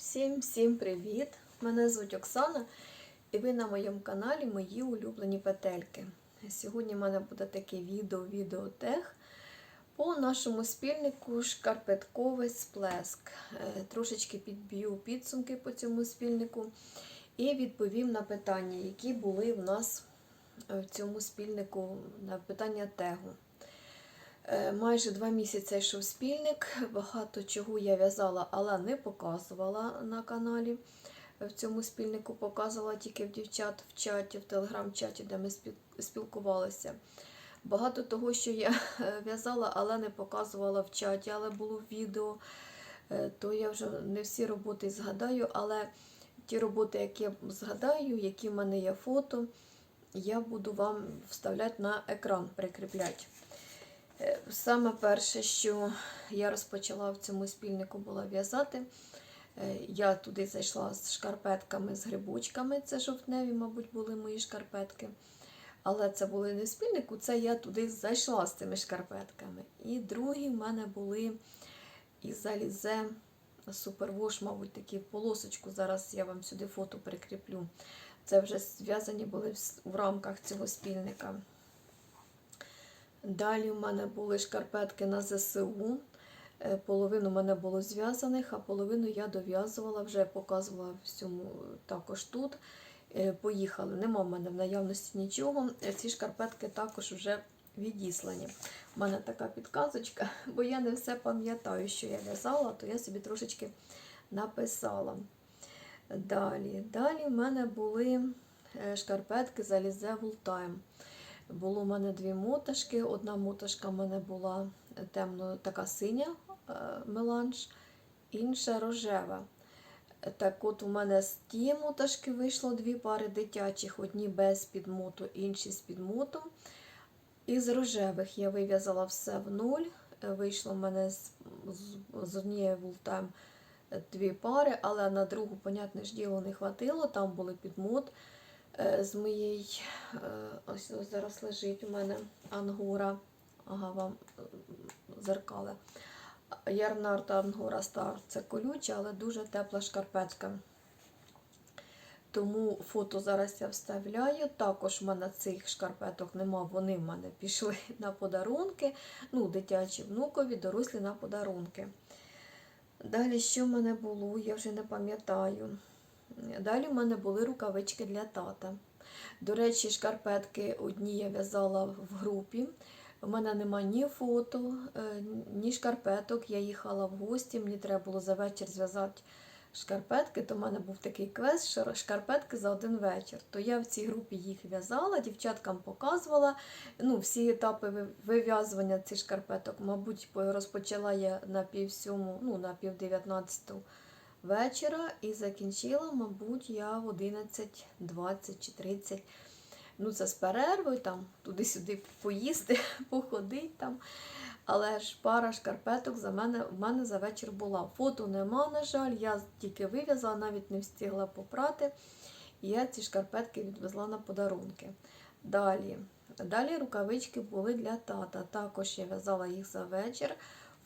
Всім всім привіт! Мене звуть Оксана, і ви на моєму каналі Мої улюблені петельки. Сьогодні в мене буде таке відео відеотех по нашому спільнику шкарпетковий сплеск. Е, Трошечки підб'ю підсумки по цьому спільнику і відповім на питання, які були в нас в цьому спільнику на питання тегу. Е, Майже два місяці йшов спільник. Багато чого я в'язала, але не показувала на каналі. В цьому спільнику показувала тільки в дівчат в чаті, в телеграм-чаті, де ми спілкувалися. Багато того, що я е, в'язала, але не показувала в чаті, але було відео, е, то я вже не всі роботи згадаю, але ті роботи, які я згадаю, які в мене є фото, я буду вам вставляти на екран, прикріпляти. Саме перше, що я розпочала в цьому спільнику, було в'язати. Е, Я туди зайшла з шкарпетками, з грибочками. Це жовтневі, мабуть, були мої шкарпетки. Але це були не в спільнику, це я туди зайшла з цими шкарпетками. І другі в мене були із залізе супервош, мабуть, такі в полосочку. Зараз я вам сюди фото прикріплю. Це вже зв'язані були в рамках цього спільника. Далі в мене були шкарпетки на ЗСУ. Е, Половину в мене було зв'язаних, а половину я дов'язувала, вже показувала всьому також тут. Е, Поїхали. Нема в мене в наявності нічого. Е, Ці шкарпетки також вже відіслані. У мене така підказочка, бо я не все пам'ятаю, що я в'язала, то я собі трошечки написала. Далі, Далі в мене були шкарпетки Залізе Вултайм. Було в мене дві моташки. Одна моташка в мене була темно така синя е, меланж, інша рожева. Так от у мене з тієї моташки вийшло дві пари дитячих, одні без підмоту, інші з підмотом. Із рожевих я вив'язала все в нуль. Вийшло в мене з, з, з однієї вултайм дві пари, але на другу, понятне ж діло, не хватило. Там були підмот з моєї. е, Ось, зараз лежить у мене ангура. Ага, вам е, зеркале. Ярнарта Ангура Стар це колюча, але дуже тепла шкарпетка. Тому фото зараз я вставляю. Також в мене цих шкарпеток нема, вони в мене пішли на подарунки. Ну, дитячі внукові, дорослі на подарунки. Далі, що в мене було, я вже не пам'ятаю. Далі в мене були рукавички для тата. До речі, шкарпетки одні я в'язала в групі. У мене нема ні фото, е, ні шкарпеток. Я їхала в гості, мені треба було за вечір зв'язати шкарпетки, то в мене був такий квест, що шкарпетки за один вечір. То я в цій групі їх в'язала, дівчаткам показувала. Ну, всі етапи вив'язування цих шкарпеток, мабуть, розпочала я на пів сьому, ну, на пів дев'ятнадцяту вечора і закінчила, мабуть, я в 11, 20 чи 30. Ну, це з перервою, там туди-сюди поїсти, походити там. Але ж пара шкарпеток за мене, в мене за вечір була. Фото нема, на жаль, я тільки вив'язала, навіть не встигла попрати. І я ці шкарпетки відвезла на подарунки. Далі. Далі рукавички були для тата. Також я в'язала їх за вечір.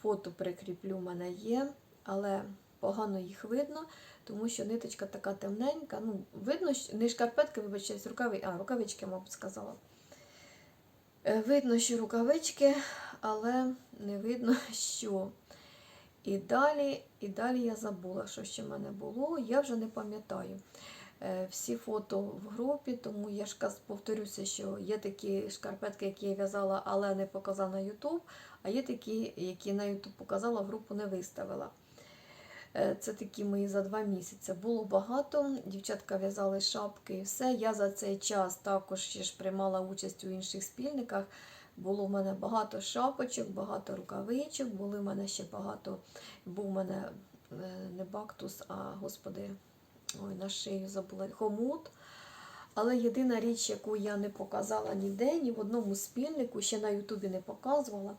Фото прикріплю, в мене є, але погано їх видно, тому що ниточка така темненька. Ну, видно, не шкарпетки, вибачаюсь, рукави... а, рукавички, мабуть, сказала. Е, Видно, що рукавички, але не видно, що. І далі, і далі я забула, що ще в мене було. Я вже не пам'ятаю. Е, Всі фото в групі, тому я ж повторюся, що є такі шкарпетки, які я в'язала, але не показала на YouTube, а є такі, які на YouTube показала, в групу не виставила. Е, Це такі мої за два місяці. Було багато. Дівчатка в'язали шапки і все. Я за цей час також ще ж приймала участь у інших спільниках. Було в мене багато шапочок, багато рукавичок, були в мене ще багато. Був у мене е, не бактус, а господи, ой, на шию забула хомут. Але єдина річ, яку я не показала ніде, ні в одному спільнику, ще на Ютубі не показувала,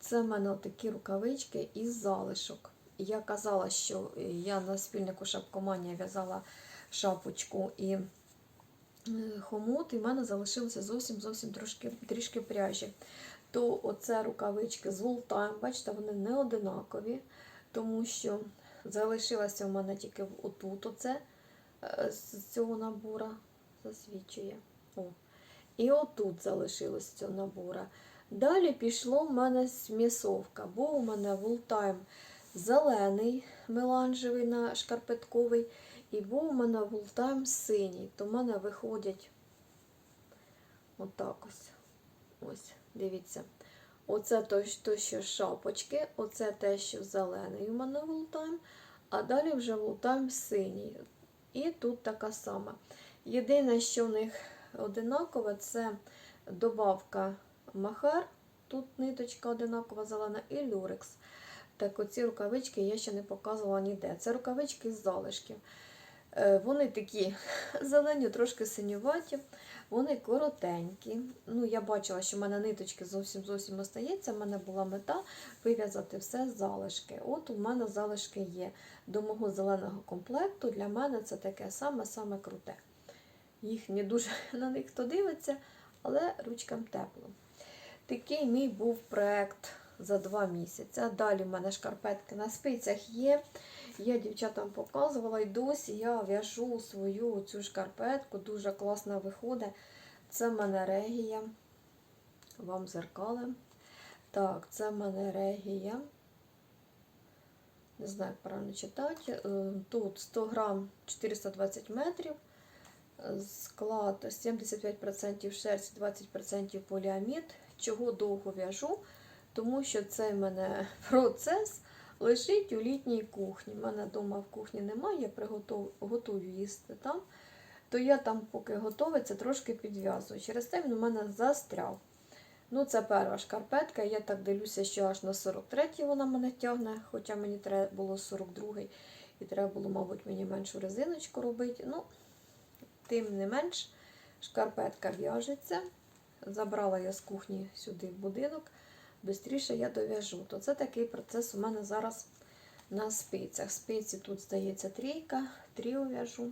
це в мене такі рукавички із залишок. Я казала, що я на спільнику шапкоманія в'язала шапочку і е, хомут, і в мене залишилося зовсім зовсім трошки трішки пряжі. То оце рукавички з Волтайм, бачите, вони не одинакові, тому що залишилася в мене тільки отут оце е, з цього набора засвічує. О. І отут залишилось цього набора. Далі пішло в мене смісовка, бо у мене вултайм зелений меланжевий на шкарпетковий, і був у мене вултайм синій. То в мене виходять отак ось. Ось, дивіться. Оце то, то, що шапочки, оце те, що зелений у мене вултайм, а далі вже вултайм синій. І тут така сама. Єдине, що в них одинакове, це добавка махер. Тут ниточка одинакова зелена і люрекс. Так, оці рукавички я ще не показувала ніде. Це рукавички з залишків. Е, Вони такі зелені, трошки синюваті, вони коротенькі. Ну, я бачила, що в мене ниточки зовсім зовсім остається. У мене була мета вив'язати все з залишки. От у мене залишки є. До мого зеленого комплекту для мене це таке саме-саме круте. Їх не дуже на них хто дивиться, але ручкам тепло. Такий мій був проект за два місяці. Далі в мене шкарпетки на спицях є. Я дівчатам показувала і досі я в'яжу свою цю шкарпетку, дуже класно виходить. Це в мене регія. Вам зеркали. Так, це в мене регія. Не знаю, як правильно читати. Е, Тут 100 грам 420 метрів. Склад 75% шерсть, 20% поліамід. Чого довго в'яжу? Тому що цей мене процес лежить у літній кухні. У мене вдома в кухні немає, я приготов... готую їсти там. То я там, поки готовиться, трошки підв'язую. Через те він у мене застряв. Ну, це перша шкарпетка. Я так дивлюся, що аж на 43-й вона мене тягне, хоча мені треба було 42-й. І треба було, мабуть, мені меншу резиночку робити. Ну, тим не менш, шкарпетка в'яжеться. Забрала я з кухні сюди в будинок. Бистріше я дов'яжу. То це такий процес у мене зараз на спицях. Спиці тут, здається, трійка, тріо в'яжу.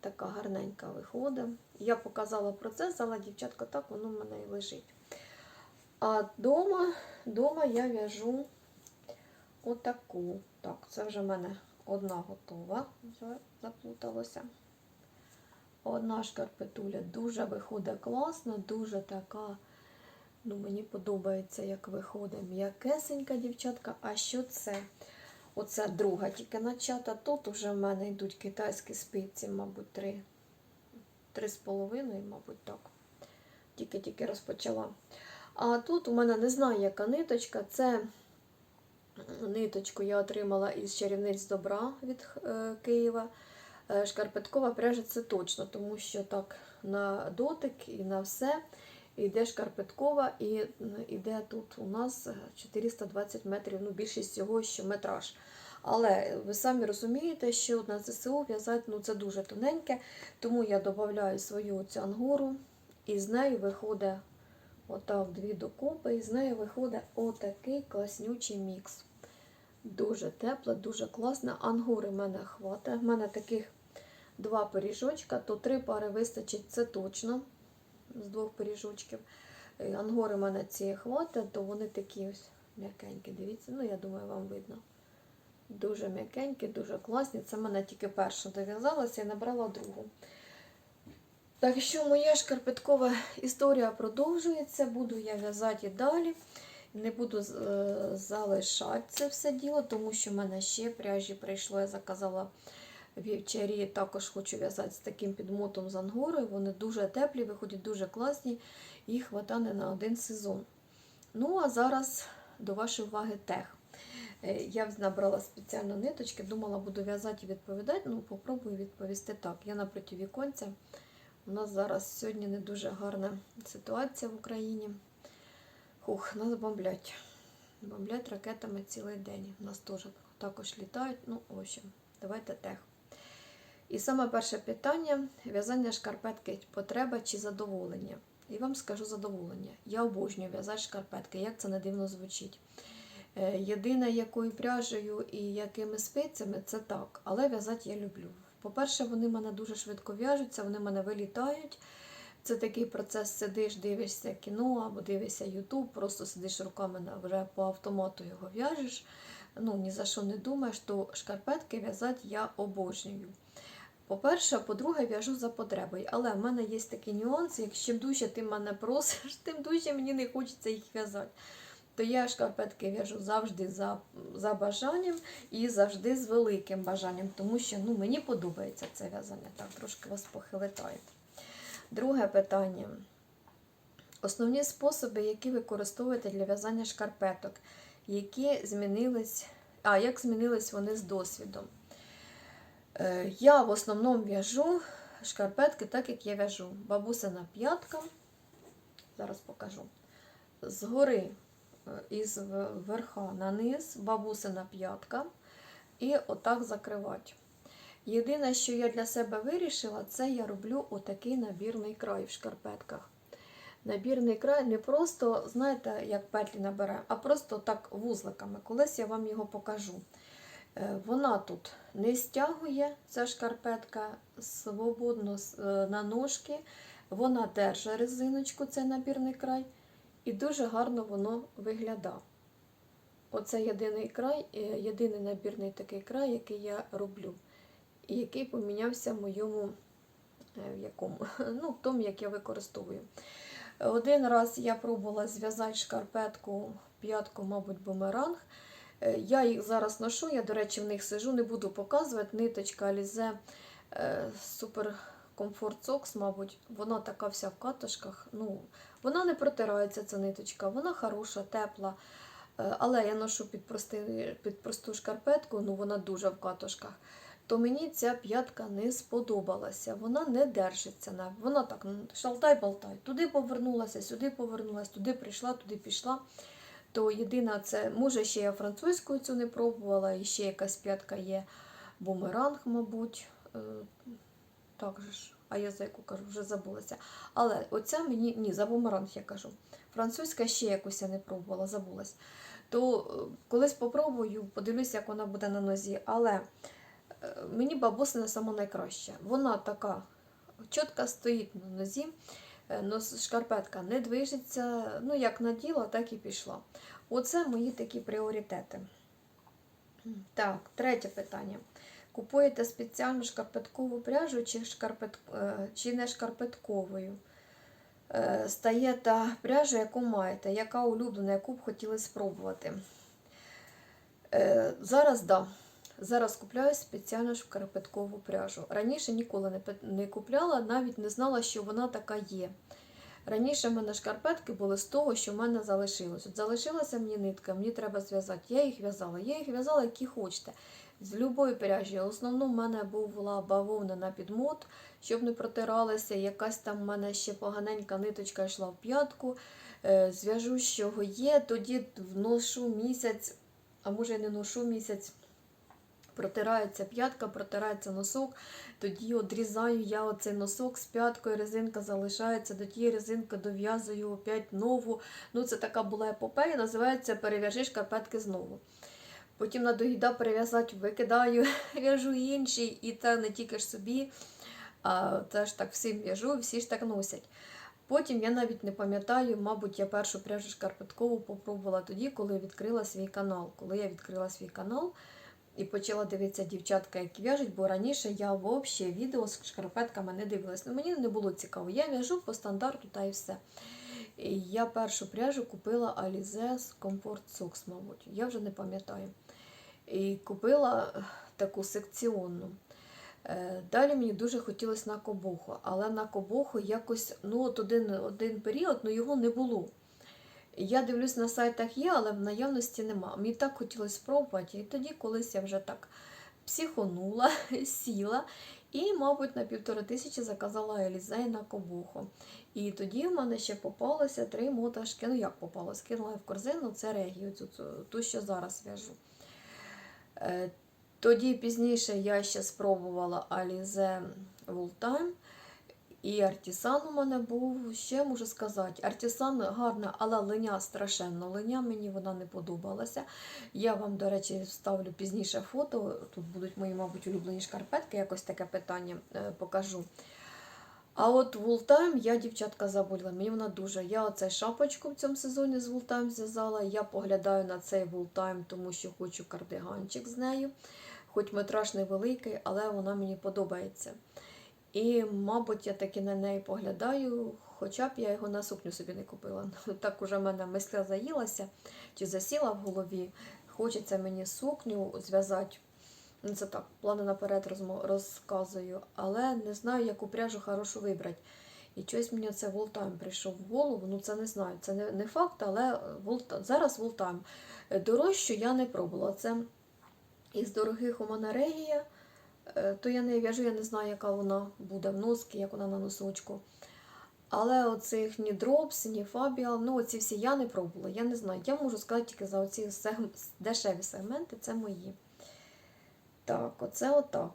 Така гарненька виходить. Я показала процес, але дівчатка так воно в мене і лежить. А дома, дома я в'яжу отаку. Так, це вже в мене одна готова, вже заплуталося. Одна шкарпетуля дуже виходить класно, дуже така, ну мені подобається, як виходить м'якесенька дівчатка. А що це? Оце друга тільки начата. Тут вже в мене йдуть китайські спиці, мабуть, три. Три з половиною, мабуть, так. Тільки-тільки розпочала. А тут у мене не знаю, яка ниточка. Це ниточку я отримала із чарівниць добра від е, Києва. Е, Шкарпеткова пряжа це точно, тому що так на дотик і на все йде шкарпеткова, і йде тут у нас 420 метрів, ну більшість цього, що метраж. Але ви самі розумієте, що на ЗСУ в'язати ну, це дуже тоненьке, тому я додаю свою цю і з нею виходить отак дві докупи, і з нею виходить отакий класнючий мікс. Дуже тепло, дуже класно. Ангури в мене хватає. В мене таких два пиріжочка, то три пари вистачить, це точно з двох пиріжочків. Е, Ангори в мене ці хватить, то вони такі ось м'якенькі. Дивіться, ну я думаю, вам видно. Дуже м'якенькі, дуже класні. Це в мене тільки перша дов'язалася і набрала другу. Так що моя шкарпеткова історія продовжується. Буду я в'язати і далі. Не буду е, залишати це все діло, тому що в мене ще пряжі прийшло. Я заказала вівчарі. Також хочу в'язати з таким підмотом з ангорою. Вони дуже теплі, виходять дуже класні. Їх хватане на один сезон. Ну, а зараз до вашої уваги тех. Е, Я набрала спеціально ниточки, думала, буду в'язати і відповідати. Ну, попробую відповісти так. Я напроти віконця. У нас зараз сьогодні не дуже гарна ситуація в Україні. Хух, нас бомблять. Бомблять ракетами цілий день. У нас теж також літають. Ну, в общем, давайте тех. І саме перше питання: в'язання шкарпетки потреба чи задоволення? І вам скажу задоволення. Я обожнюю в'язати шкарпетки, як це не дивно звучить. Е, Єдине, якою пряжею і якими спицями, це так. Але в'язати я люблю. По-перше, вони мене дуже швидко в'яжуться, вони мене вилітають. Це такий процес, сидиш, дивишся кіно або дивишся Ютуб, просто сидиш руками вже по автомату його в'яжеш. ну, ні за що не думаєш, то шкарпетки в'язати я обожнюю. По-перше, по-друге, в'яжу за потребою. Але в мене є такий нюанс, якщо дужче ти мене просиш, тим дужче мені не хочеться їх в'язати. То я шкарпетки в'яжу завжди за, за бажанням і завжди з великим бажанням, тому що ну, мені подобається це в'язання. Так, трошки вас похилитаю. Друге питання. Основні способи, які використовуєте для в'язання шкарпеток, які змінились, а як змінились вони з досвідом? Е, Я в основному в'яжу шкарпетки так, як я в'яжу. Бабусина п'ятка. Зараз покажу. Згори е, із верха на низ, бабусина п'ятка. І отак закривати. Єдине, що я для себе вирішила, це я роблю отакий набірний край в шкарпетках. Набірний край не просто, знаєте, як петлі набираємо, а просто так вузликами. Колись я вам його покажу. Е, Вона тут не стягує, ця шкарпетка свободно е, на ножки. Вона держить резиночку, цей набірний край, і дуже гарно воно виглядає. Оце єдиний край, е, єдиний набірний такий край, який я роблю, і який помінявся в моєму в якому? Ну, в тому, як я використовую. Один раз я пробувала зв'язати шкарпетку, п'ятку, мабуть, бумеранг. Е, Я їх зараз ношу, я, до речі, в них сижу, не буду показувати. Ниточка Alize е, Super Comfort Socks, мабуть, вона така вся в катушках. Ну, вона не протирається, ця ниточка, вона хороша, тепла. Е, Але я ношу під, прости, під просту шкарпетку, ну вона дуже в катушках. То мені ця п'ятка не сподобалася. Вона не держиться. на- Вона так шалтай-болтай. Туди повернулася, сюди повернулася, туди прийшла, туди пішла. То єдина це, може, ще я французькою цю не пробувала, і ще якась п'ятка є бумеранг, мабуть. Е, Так же ж, а я за яку кажу, вже забулася. Але оця мені, ні, за бумеранг я кажу. Французька ще якусь я не пробувала, забулась. То е, колись попробую, подивлюся, як вона буде на нозі. Але е, мені бабусина сама найкраща. Вона така чітко стоїть на нозі. Е, нос- Шкарпетка не движеться, ну як наділа, так і пішла. Оце мої такі пріоритети. Так, третє питання. Купуєте спеціальну шкарпеткову пряжу чи, шкарпет... е, чи не шкарпетковою? Е, Стає та пряжа, яку маєте, яка улюблена, яку б хотіли спробувати. Зараз да. Зараз купляю спеціальну шкарпеткову пряжу. Раніше ніколи не, купляла, навіть не знала, що вона така є. Раніше в мене шкарпетки були з того, що в мене залишилось. От залишилася мені нитка, мені треба зв'язати. Я їх в'язала. Я їх в'язала, які хочете. З любої пряжі. В основному в мене була бавовна на підмот, щоб не протиралася. Якась там в мене ще поганенька ниточка йшла в п'ятку. Е, Зв'яжу, з чого є, тоді вношу місяць, а може і не ношу місяць. Протирається п'ятка, протирається носок, тоді одрізаю я оцей носок з п'яткою, резинка залишається, до тієї резинки дов'язую опять нову. Ну, це така була епопея, називається Перев'яжи шкарпетки знову. Потім на догіда перев'язати, викидаю, в'яжу інший, і це не тільки ж собі, а теж так всім в'яжу, всі ж так носять. Потім я навіть не пам'ятаю, мабуть, я першу пряжу шкарпеткову попробувала тоді, коли відкрила свій канал. Коли я відкрила свій канал і почала дивитися дівчатка, які в'яжуть, бо раніше я взагалі відео з шкарпетками не дивилась. Ну, мені не було цікаво. Я в'яжу по стандарту та і все. І я першу пряжу купила Alize з Comfort Socks, мабуть. Я вже не пам'ятаю. І купила е, таку секціонну. Е, Далі мені дуже хотілося на кобоху, але на кобоху якось ну, от один, один період ну, його не було. Я дивлюсь, на сайтах є, але в наявності нема. Мені так хотілося спробувати. І тоді колись я вже так психонула, сіла і, мабуть, на півтори тисячі заказала Елізей на кобуху. І тоді в мене ще попалося три моташки. Ну як попалось? Кинула в корзину, це регію, цю, цю, ту, що зараз в'яжу. Е, Тоді пізніше я ще спробувала Alize Fulltime. І Артісан у мене був, ще можу сказати. Артісан гарна, але линя страшенно. Линя мені вона не подобалася. Я вам, до речі, вставлю пізніше фото. Тут будуть мої, мабуть, улюблені шкарпетки, якось таке питання е, покажу. А от Вултайм я, дівчатка, забула. Мені вона дуже. Я оцей шапочку в цьому сезоні з Вултайм зв'язала. Я поглядаю на цей Вултайм, тому що хочу кардиганчик з нею. Хоч метраж невеликий, але вона мені подобається. І, мабуть, я таки на неї поглядаю, хоча б я його на сукню собі не купила. Так уже в мене мисля заїлася чи засіла в голові. Хочеться мені сукню зв'язати. Ну, Це так, плани наперед розказую, але не знаю, яку пряжу хорошу вибрати. І щось мені це Волтайм прийшов в голову. Ну це не знаю. Це не, не факт, але Волта... зараз Волтайм. Дорожчу я не пробувала. Це із дорогих у мене регія. Е, То я не в'яжу, я не знаю, яка вона буде в носки, як вона на носочку. Але оцих ні Дропс, ні Фабіал, ну оці всі я не пробувала. Я не знаю. Я можу сказати тільки за оці сег- дешеві сегменти, це мої. Так, оце отак.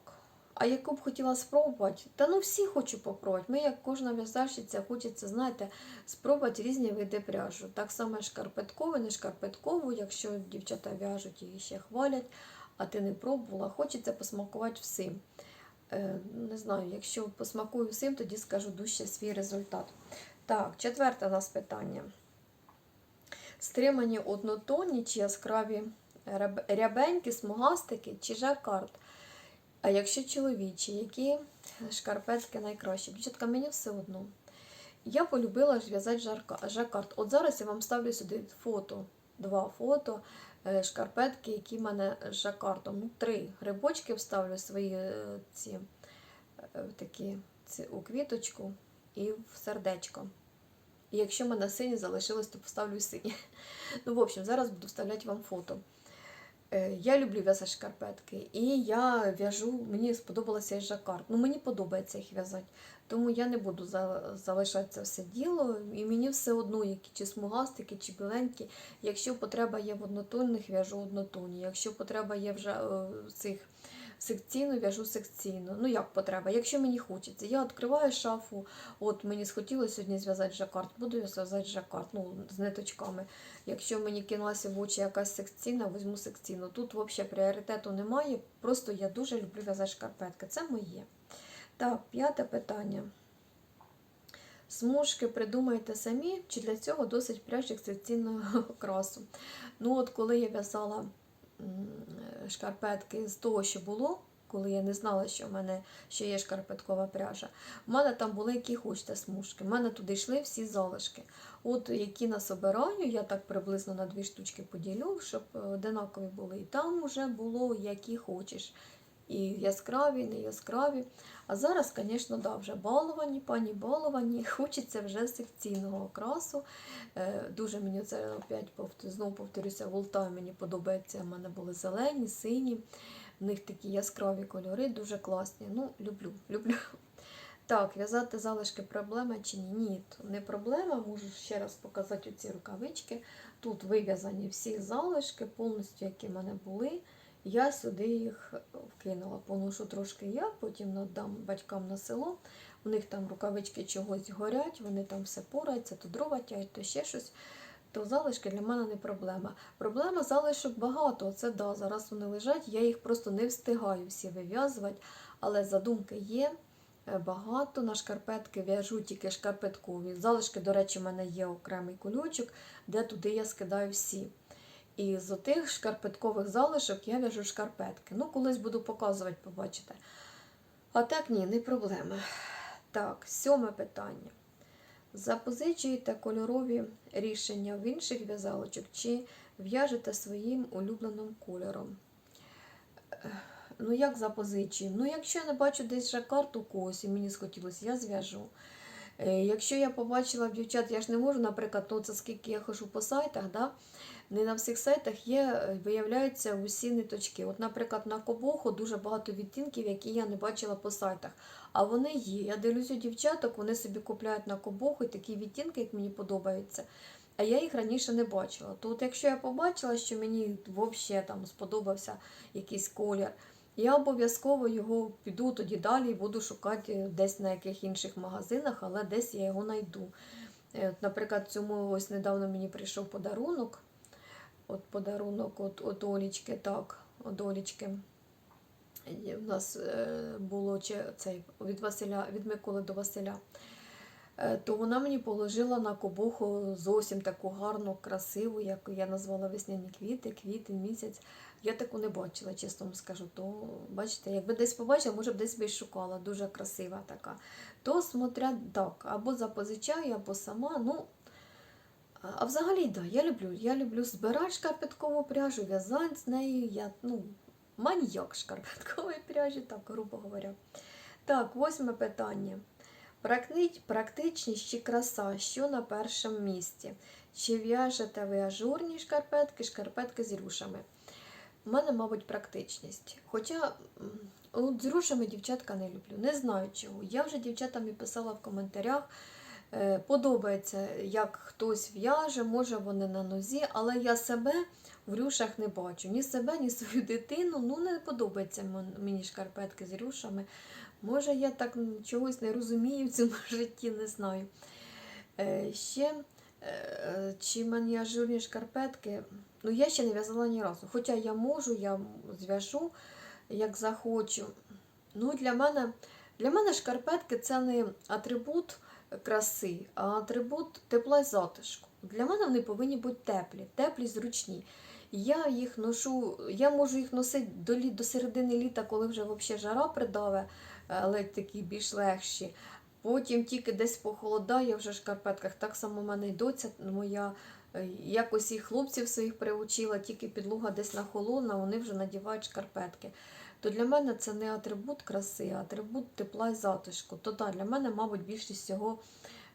А яку б хотіла спробувати? Та ну всі хочу попробувати. Ми, як кожна в'язальщиця, хочеться, знаєте, спробувати різні види пряжу. Так само шкарпеткову, не шкарпеткову, якщо дівчата в'яжуть і ще хвалять, а ти не пробувала, хочеться посмакувати всім. Е, не знаю, якщо посмакую всім, тоді скажу дужче свій результат. Так, четверте у нас питання. Стримані однотонні чи яскраві ряб- рябенькі, смугастики чи жакард. А якщо чоловічі, які шкарпетки найкращі? Дівчатка, мені все одно. Я полюбила ж в'язати жакард. От зараз я вам ставлю сюди фото, два фото, шкарпетки, які в мене з жакардом. Ну, три грибочки вставлю свої е, ці е, такі ці, у квіточку і в сердечко. І якщо в мене сині залишилось, то поставлю сині. Ну, в общем, зараз буду вставляти вам фото. Е, Я люблю в'язати шкарпетки, і я в'яжу, мені сподобалося і жакард. Ну, мені подобається їх в'язати, тому я не буду залишати це все діло. І мені все одно, які чи смугастики, чи біленькі. Якщо потреба є в однотонних, в'яжу однотонні. Якщо потреба є вже е, цих секційно, в'яжу секційно. Ну, як потреба, якщо мені хочеться. Я відкриваю шафу, от мені схотілося сьогодні зв'язати жакард, буду я зв'язати жакард, ну, з ниточками. Якщо мені кинулася в очі якась секційна, візьму секційну. Тут взагалі пріоритету немає. Просто я дуже люблю в'язати шкарпетки. Це моє. Так, п'яте питання. Смужки придумайте самі, чи для цього досить пряжі секційного красу. Ну, от коли я в'язала шкарпетки з того, що було, коли я не знала, що в мене ще є шкарпеткова пряжа, У мене там були які хочете смужки. У мене туди йшли всі залишки. От які насобираю, я так приблизно на дві штучки поділю, щоб е, одинакові були. І там вже було які хочеш. І яскраві, не яскраві. А зараз, звісно, да, вже баловані, пані баловані, хочеться вже секційного окрасу. Е, дуже мені це опять знову повторюся, волта мені подобається. У мене були зелені, сині. В них такі яскраві кольори, дуже класні. Ну, люблю, люблю. Так, в'язати залишки проблема чи ні? Ні, не проблема. Можу ще раз показати ці рукавички. Тут вив'язані всі залишки, повністю, які в мене були. Я сюди їх вкинула. Поношу трошки я, потім надам батькам на село. У них там рукавички чогось горять, вони там все пораються, то дрова тяють, то ще щось. То залишки для мене не проблема. Проблема залишок багато. Це да, зараз вони лежать, я їх просто не встигаю всі вив'язувати, але задумки є. е, Багато на шкарпетки в'яжу тільки шкарпеткові. Залишки, до речі, в мене є окремий кульочок, де туди я скидаю всі. І з отих шкарпеткових залишок я в'яжу шкарпетки. Ну, колись буду показувати, побачите. А так ні, не проблема. Так, сьоме питання. Запозичуєте кольорові рішення в інших в'язалочок чи в'яжете своїм улюбленим кольором? Ну, як запозичуємо? Ну, якщо я не бачу десь жакард у когось і мені схотілося, я зв'яжу. Е, Якщо я побачила в дівчат, я ж не можу, наприклад, ну, це скільки я хожу по сайтах, да? Не на всіх сайтах є, е, виявляються усі ниточки. От, наприклад, на кобоху дуже багато відтінків, які я не бачила по сайтах. А вони є. Я дивлюся дівчаток, вони собі купляють на кобоху і такі відтінки, як мені подобаються. А я їх раніше не бачила. То от якщо я побачила, що мені взагалі там сподобався якийсь колір, я обов'язково його піду тоді далі і буду шукати десь на яких інших магазинах, але десь я його знайду. Е, Наприклад, цьому ось недавно мені прийшов подарунок. От подарунок от, от Олічки, так, от Олічки. У нас е, було цей від Василя, від Миколи до Василя. Е, То вона мені положила на кобоху зовсім таку гарну, красиву, як я назвала весняні квіти, квітень, місяць. Я таку не бачила, чесно вам скажу. То, бачите, якби десь побачила, може б десь би шукала. Дуже красива така. То смотря так, або запозичаю, або сама. Ну, а взагалі, да, я люблю. Я люблю збирати шкарпеткову пряжу, в'язати з нею. Я, ну, маніяк шкарпеткової пряжі, так, грубо говоря. Так, восьме питання. Практичність чи краса, що на першому місці? Чи в'яжете ви ажурні шкарпетки, шкарпетки з рюшами? У мене, мабуть, практичність. Хоча от з рюшами дівчатка не люблю. Не знаю чого. Я вже дівчатам і писала в коментарях. Е, Подобається, як хтось в'яже, може вони на нозі, але я себе в рюшах не бачу. Ні себе, ні свою дитину. Ну, не подобається мені шкарпетки з рюшами. Може, я так чогось не розумію в цьому житті, не знаю. Е, ще, е, чи мені ажурні шкарпетки, ну я ще не в'язала ні разу. Хоча я можу, я зв'яжу, як захочу. Ну, для мене, для мене шкарпетки це не атрибут краси, а атрибут тепла і затишку. Для мене вони повинні бути теплі, теплі, зручні. Я їх ношу, я можу їх носити до, лі- до середини літа, коли вже взагалі жара придаве, але такі більш легші. Потім тільки десь похолодає вже в шкарпетках. Так само в мене й доця моя е, якось і хлопців своїх приучила, тільки підлога десь нахолодна, вони вже надівають шкарпетки. То для мене це не атрибут краси, а атрибут тепла і затишку. То так, для мене, мабуть, більшість всього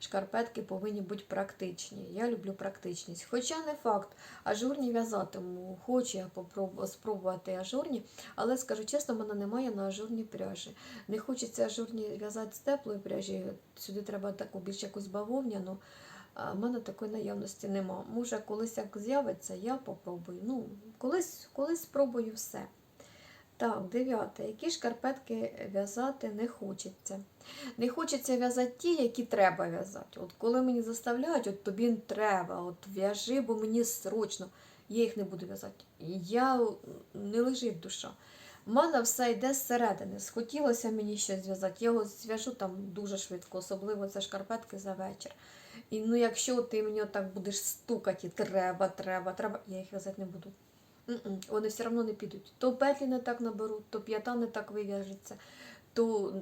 шкарпетки повинні бути практичні. Я люблю практичність. Хоча не факт, ажурні в'язатиму. Хочу я спробувати ажурні, але скажу чесно, в мене немає на ажурні пряжі. Не хочеться ажурні в'язати з теплої пряжі. Сюди треба таку більш якусь бавовняну. В мене такої наявності нема. Може, колись як з'явиться, я попробую. Ну, колись, колись спробую все. Так, дев'яте. Які шкарпетки в'язати не хочеться? Не хочеться в'язати ті, які треба в'язати. От коли мені заставляють, от тобі треба, от в'яжи, бо мені срочно. Я їх не буду в'язати. Я не лежить душа. У мене все йде зсередини. Схотілося мені щось зв'язати. Я його зв'яжу там дуже швидко, особливо це шкарпетки за вечір. І ну, якщо ти мені отак будеш стукати, треба, треба, треба, я їх в'язати не буду. Вони все одно не підуть. То петлі не так наберуть, то п'ята не так вив'яжеться, то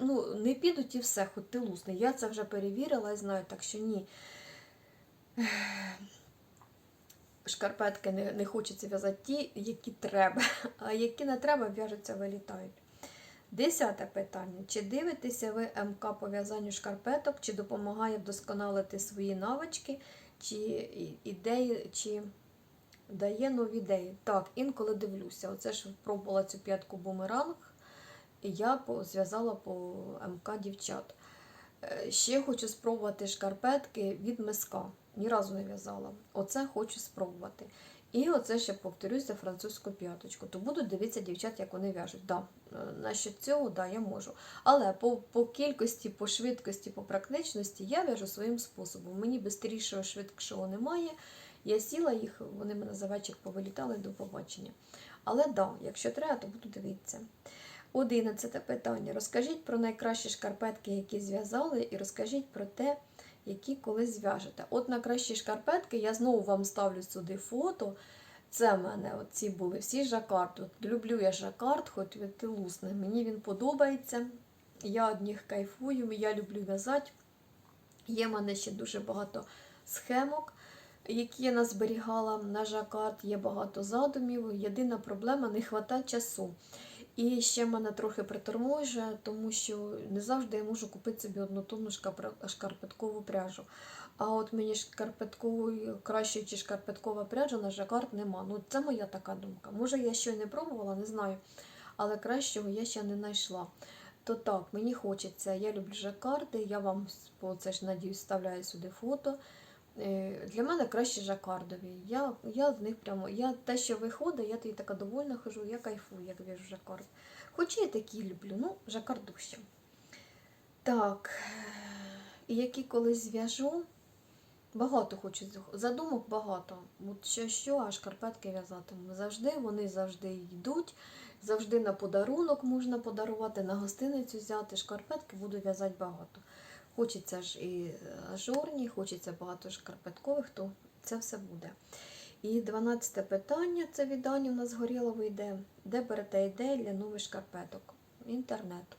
ну, не підуть і все, хоч ти лусний. Я це вже перевірила і знаю, так що ні. Шкарпетки не, не хочеться в'язати ті, які треба, а які не треба, в'яжуться, вилітають. Десяте питання. Чи дивитеся ви МК по в'язанню шкарпеток, чи допомагає вдосконалити свої навички, чи ідеї, чи дає нові ідеї? Так, інколи дивлюся. Оце ж пробувала цю п'ятку бумеранг, і я зв'язала по МК дівчат. Е, Ще хочу спробувати шкарпетки від миска. Ні разу не в'язала. Оце хочу спробувати. І оце ще повторюся французьку п'яточку. То буду дивитися дівчат, як вони в'яжуть. Да, е, насчет цього, да, я можу. Але по, по кількості, по швидкості, по практичності я в'яжу своїм способом. Мені швидшого, швидкого немає. Я сіла їх, вони мене за вечір повилітали до побачення. Але да, якщо треба, то буду дивитися. Одинадцяте питання. Розкажіть про найкращі шкарпетки, які зв'язали, і розкажіть про те, які колись зв'яжете. От на кращі шкарпетки я знову вам ставлю сюди фото. Це в мене ці були всі жакард. Люблю я жакард, хоч від лусне. Мені він подобається. Я від них кайфую, я люблю в'язати. Є в мене ще дуже багато схемок, які я назберігала на жакард, є багато задумів. Єдина проблема не вистачає часу. І ще мене трохи приторможує, тому що не завжди я можу купити собі однотонну шкарпеткову пряжу. А от мені шкарпеткової, кращої чи шкарпеткова пряжа на жакард нема. Ну, це моя така думка. Може, я ще й не пробувала, не знаю. Але кращого я ще не знайшла. То так, мені хочеться. Я люблю жакарди, я вам по це ж надіюсь, вставляю сюди фото. Е, Для мене краще жакардові. Я, я з них прямо, я те, що виходить, я тоді така довольна хожу, я кайфую, як в'яжу жакард. Хоч я такі люблю, ну, жакард. Так, і які колись зв'яжу, Багато хочу задумок багато. От що, що, а шкарпетки в'язатиму. Завжди вони завжди йдуть, завжди на подарунок можна подарувати, на гостиницю взяти. Шкарпетки буду в'язати багато. Хочеться ж і ажурні, хочеться багато шкарпеткових, то це все буде. І 12 питання це від Дані у нас горіло вийде. Де берете ідеї для нових шкарпеток? Інтернет.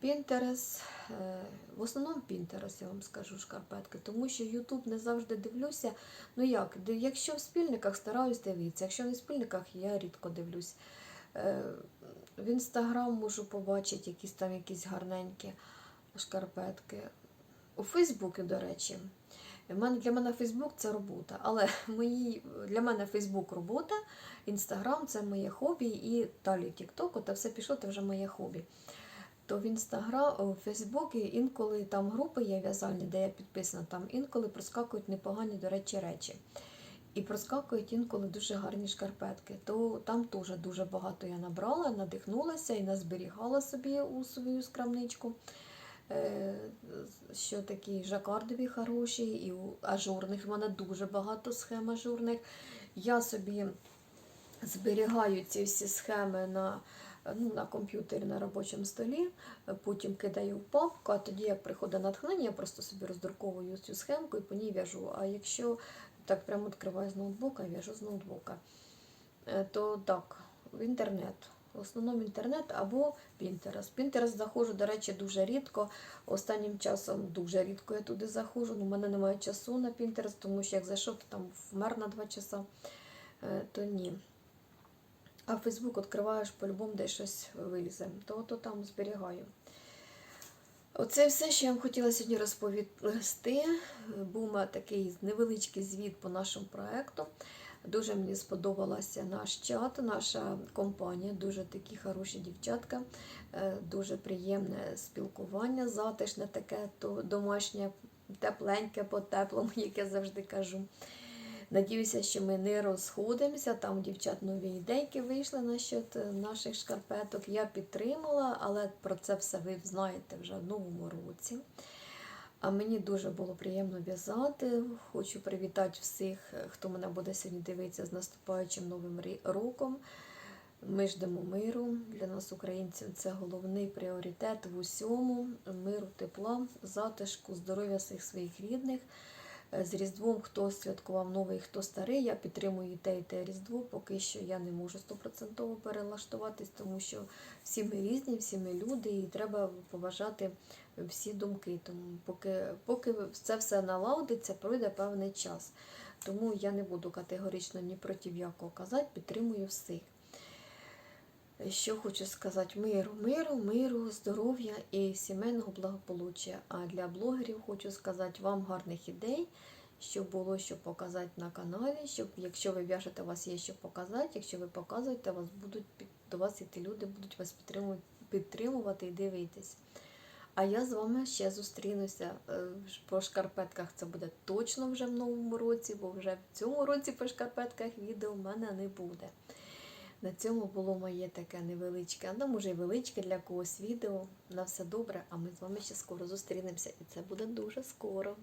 Пінтерес, е, в основному Пінтерес, я вам скажу, шкарпетки, тому що Ютуб не завжди дивлюся. Ну як, якщо в спільниках стараюсь дивитися, якщо не в спільниках, я рідко дивлюсь. Е, В інстаграм можу побачити якісь там якісь гарненькі шкарпетки. У Фейсбуці, до речі, для мене Фейсбук це робота, але мої, для мене Фейсбук робота, Інстаграм це моє хобі, і далі Тікток, це все пішло, це вже моє хобі. То в Інстаграм, у Фейсбуці інколи там групи є в'язальні, де я підписана, там інколи проскакують непогані, до речі, речі. І проскакують інколи дуже гарні шкарпетки. То там теж дуже багато я набрала, надихнулася і назберігала собі у свою скрамничку. Е, Що такі жакардові хороші, і ажурних. В мене дуже багато схем ажурних. Я собі зберігаю ці всі схеми на, ну, на комп'ютері на робочому столі, потім кидаю в папку, а тоді, як приходить натхнення, я просто собі роздруковую цю схемку і по ній в'яжу. А якщо так прямо відкриваю з ноутбука в'яжу з ноутбука, Е, то так, в інтернет. В основному інтернет або Pinterest. Pinterest заходжу, до речі, дуже рідко. Останнім часом дуже рідко я туди заходжу. У мене немає часу на Pinterest, тому що як зайшов, то там вмер на 2 часа, Е, то ні. А Facebook відкриваєш по-любому, де щось вилізе, то, то там зберігаю. Оце все, що я вам хотіла сьогодні розповісти. Був такий невеличкий звіт по нашому проєкту. Дуже мені сподобалася наш чат, наша компанія, дуже такі хороші дівчатка, е, дуже приємне спілкування, затишне таке, то домашнє, тепленьке, по-теплому, як я завжди кажу. Надіюся, що ми не розходимося. Там дівчат нові ідейки вийшли насчет наших шкарпеток. Я підтримала, але про це все ви знаєте вже в новому році. А мені дуже було приємно в'язати. Хочу привітати всіх, е, хто мене буде сьогодні дивитися з наступаючим новим роком. Ми ждемо миру. Для нас, українців, це головний пріоритет в усьому: миру, тепла, затишку, здоров'я всіх своїх рідних. Е, З Різдвом хто святкував новий, хто старий. Я підтримую те, і те Різдво. Поки що я не можу стопроцентово перелаштуватись, тому що всі ми різні, всі ми люди, і треба поважати всі думки. Тому поки, поки це все налагодиться, пройде певний час. Тому я не буду категорично ні проти якого казати, підтримую всіх. Що хочу сказати, миру, миру, миру, здоров'я і сімейного благополуччя. А для блогерів хочу сказати вам гарних ідей, щоб було що показати на каналі, щоб якщо ви в'яжете, у вас є що показати, якщо ви показуєте, вас будуть до вас іти люди, будуть вас підтримувати, підтримувати і дивитись. А я з вами ще зустрінуся е, по шкарпетках. Це буде точно вже в новому році, бо вже в цьому році по шкарпетках відео в мене не буде. На цьому було моє таке невеличке, а може і величке для когось відео. На все добре, а ми з вами ще скоро зустрінемося, і це буде дуже скоро.